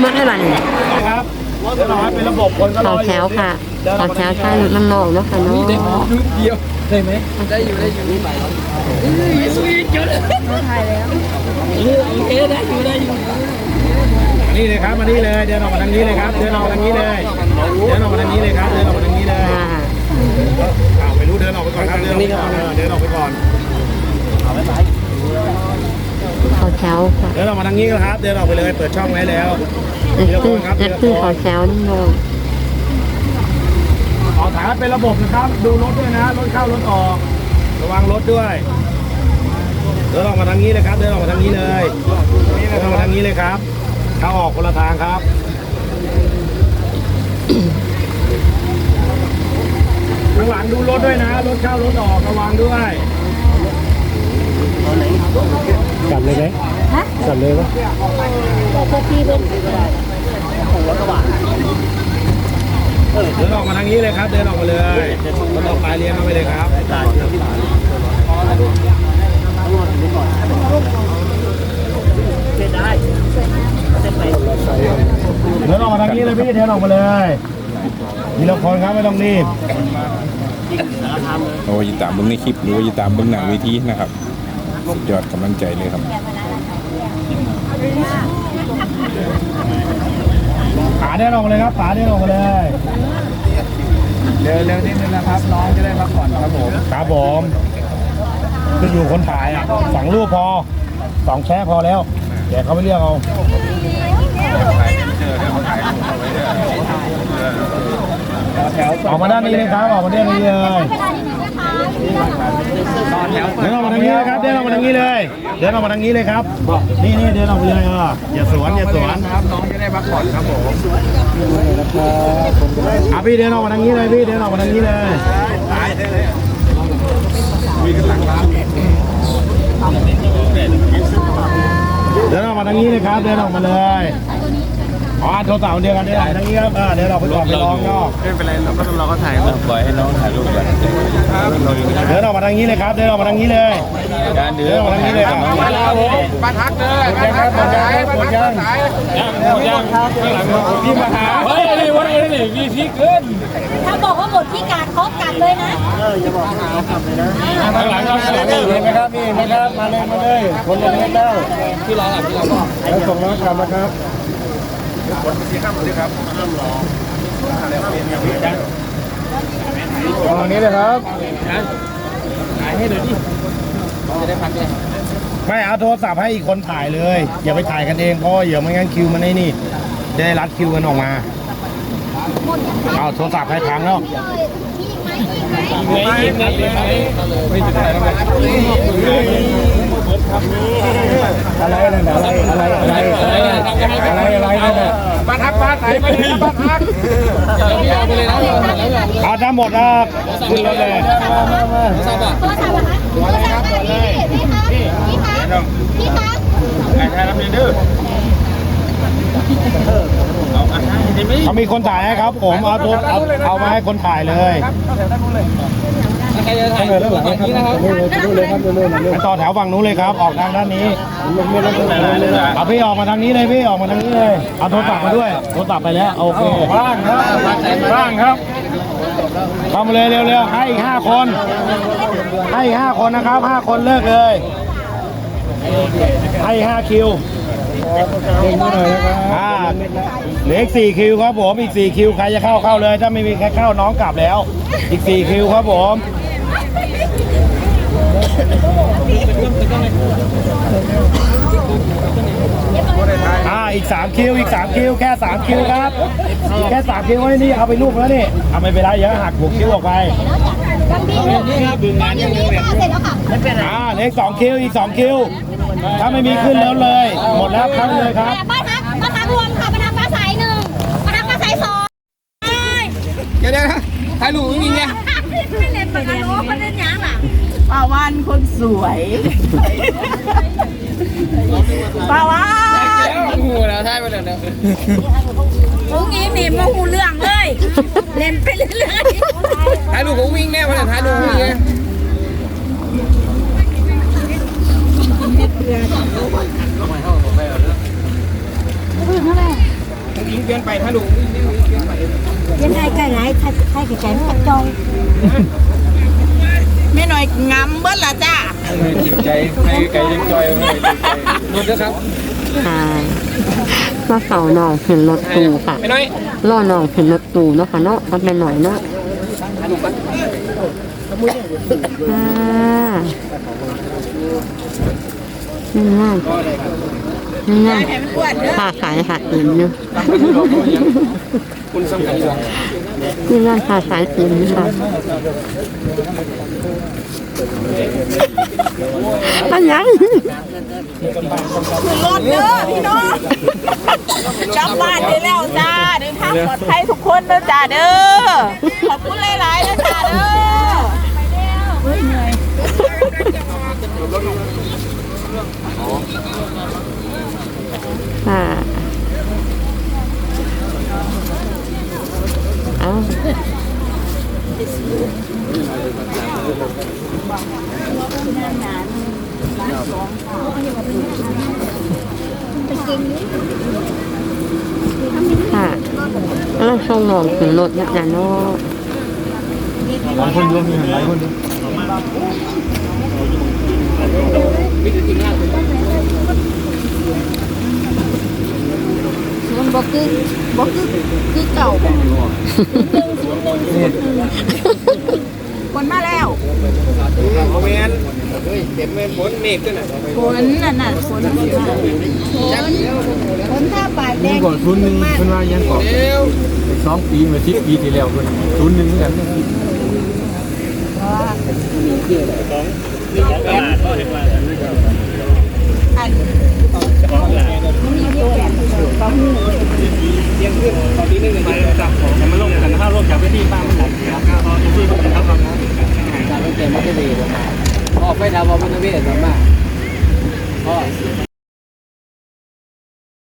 เดี๋ยวเราให้เป็นระบบคนก็รเขาออยู่แถวค่ะเขาแถวท่าน้ำนองเนาะค่ะเนาะเดียวได้ไหมได้อยู่ได้อยู่ไปแล้วสวีทเยอะเลยถ่ายแล้วโอเคได้อยู่ได้อยู่นี่เลยครับมานี่เลยเดินออกมาทางนี้เลยครับเดินออกมาทางนี้เลยเดินออกมาทางนี้เลยครับเดินออกมาทางนี้เลยค่ะอ้าวไม่รู้เดินออกไปก่อนครับเดินออกไปก่อนเออเดินออกไปก่อนเขา แถวค่ะเดินออกมาทางนี้ครับ เดินออกไปเลยเปิดช่องไว้แล้วนั่นคือนั่นคือเขาแถวน้ำนองขอถามเป็นระบบนะครับ ดูรถด้วยนะรถเข้ารถออก ระวังรถด้วยเดินออกมาทางนี้เลยครับเดินออกมาทางนี้เลยเดินออกมาทางนี้เลยครับเข้าออกคนละทางครับข้างหลังดูรถด้วยนะ รถเข้ารถออกระวังด้วย กลับเลยปะเดินออกมาทางนี้เลยครับ เดินออกมาเลยรถออกปลายเลี้ยงเข้าไปเลยครับเดินออกมาทางนี้เลยพี่เดินออกมาเลยมีละครครับไม่ต้องรีบโอ้ยตามเบิ้งในคลิปหรือว่าจะตามเบิ้งหนังเวทีนะครับสุดยอดกำลังใจเลยครับ ขาเดินออกมาเลยครับขาเดินออกมาเลยเร็วเร็วนิดนึงนะครับ น้องจะได้พักผ่อนครับผมครับผมขึ้นอยู่คนถ่ายอะสองรูปพอสองแชะพอแล้ว เดี๋ยวเขาไปเรียกเอาออกมาด้านนี้เลยครับออกมาด้านนี้เลยเดินออกมาทางนี้ เลยครับ เดินออกมาทางนี้เลย เดินออกมาทางนี้เลยครับ นี่นี่เดินออกไปเลยเอออย่าสวนอย่าสวนครับน้องจะได้พักผ่อนครับผมอะพี่เดินออกมาทางนี้เลยพี่เดินออกมาทางนี้เลยตายได้เลยเดินออกมาทางนี้เลยครับ เดินออกมาเลย อ๋อโทรศัพท์เดียวกันเดินออกมาทางนี้ครับเออเดินออกไปก่อนไปลองนอกไม่เป็นไรเราก็เราก็ถ่ายรูปปล่อยให้น้องถ่ายรูปกันเดินออกมาทางนี้เลยครับเดินออกมาทางนี้เลยการเดืเดินออกมาทางนี้เลยครับมาแล้วผมบ้านพักเลยบ้านพักบ้านสายบ้านพักบ้านสายพี่มาหาเฮ้ยนี่วันนี้นี่มีพีเกินถ้าบอกว่าหมดที่การเขากลับเลยนะข้างหลังข้างหลังนี่เห็นไหมครับนี่เห็นไหมครับมาเลยมาเลยคนละเม็ดแล้วที่ร้านที่ร้านแล้วส่งน้องกลับมาครับ ตรงนี้เลยครับถ่ายให้หน่อยดิจะได้พักเลยไม่เอาโทรศัพท์ให้อีกคนถ่ายเลย อย่าไปถ่ายกันเองเพราะว่าเดี๋ยวไม่งั้นคิวมันไอ้นี่ได้รัดคิวกันออกมา เอาโทรศัพท์ให้พังแล้ว ไม่ยิ้มนะไม่จะถ่ายทำไมอะไรนั่นอะไรอะไรอะไรอะไรอะไรนั่นน่ะบ้านพักบ้านสายไม่ได้บ้านพักอย่าพี่เอาไปเลยนะเอาทั้งหมดนะขึ้นรถเลยทราบป่ะโทรศัพท์เหรอคะโทรศัพท์อะไรพี่พี่คะพี่คะพี่คะใครใครรับเรียนดื้อเอาอะให้ไหม เขามีคนถ่ายให้ครับ ผมเอาโทรเอาเอามาให้คนถ่ายเลยใครจะถ่ายฝั่งนี้นะครับไปต่อแถวฝั่งนู้นเลยครับ ออกทางด้านนี้เอาพี่ออกมาทางนี้เลยพี่ออกมาทางนี้เลยเอาโทรศัพท์มาด้วยโทรศัพท์ไปแล้วโอเคว่างครับว่างครับเข้ามาเลยเร็วๆให้อีกห้าคน ให้อีกห้าคนนะครับห้าคนเลิกเลย ให้ห้าคิว อ่าเหลืออีกสี่คิวครับผมอีกสี่คิวใครจะเข้าเข้าเลย ถ้าไม่มีใครเข้าน้องกลับแล้ว อีกสี่คิวครับผมอ่าอีก3คิวอีก3คิวแค่3คิวครับแค่3คิวไว้นี่เอาไปลูกแล้วนี่เอาไม่เป็นไรเดี๋ยวหักหัวคิวออกไปนี่ครับงานยังไม่เสร็จแล้วค่ะอ่าเหลืออีก2คิวอีก2คิว ถ้าไม่มีขึ้นแล้วเลย หมดแล้วเข้าเลยครับแต่บ้านพักบ้านพักรวมค่ะบ้านพักฟ้าใสหนึ่งบ้านพักฟ้าใสสองเดี๋ยวเดี๋ยวถ่ายรูปจริงๆไงไม่เล่นปากกาโน้คนเล่นยังล่ะป้าวันคนสวยป้าวันโอ้โหแล้วถ่ายไปแล้วเนี่ยพวกนี้นี่มาหูเรื่องเลย เล่นไปเรื่อยถ่ายรูปผมวิ่งแน่มาถ่ายรูปวิ่ง ไงวียนไปถ้าดูยังไงไก่ไหนไข่ไข่ไก่ไม่จองแม่หน่อยงำเบิ้ลละจ้าจิตใจให้ไก่ยังจอยไม่จิตใจรถนะครับค่ะมาเฝ้าน้องขึ้นรถตู้ค่ะไม่อยล่อน้องขึ้นรถตู้เนาะค่ะเนาะมันเป็นหน่อยเนาะค่ะ นี่งานนี่งานค่าขายหักเงินอยู่คุณสำคัญอยู่นี่งานค่าขายสินค่ะอันยังคือรถเด้อพี่น้องกลับบ้านได้แล้วจ้าเดินทางปลอดภัยทุกคนเด้อจ้าเด้อขอบคุณหลายๆนะจ้าเด้อ ค่ะเอา ค่ะแล้วส่งหนองถึงรถนี่ยนะเนาะหลายคนเยอะมีหลายคนเยอะมันบอกคือบอกคือคือเก่า คนมาแล้ว โมเมนเฮ้ยเต็มเมนฝนเมฆด้วยนะฝนน่ะน่ะฝนสิมาคนท่าปากแดนี่งก่อนทุนหนึ่งเพิ่นว่ายังก่อนเร็วสองปีมาสิบปีที่แล้วเพิ่นทุนหนึ่งเหมือนกันอันเที่ยงขึ้นตอนนี้นึงไปจับของมาลงกันถ้าลงจากพื้นที่บ้านมันหลังครับก็จะซื้อกันครับเรากา เกมมันจะดีกว่าออกไปดาวมันจะเวทมาก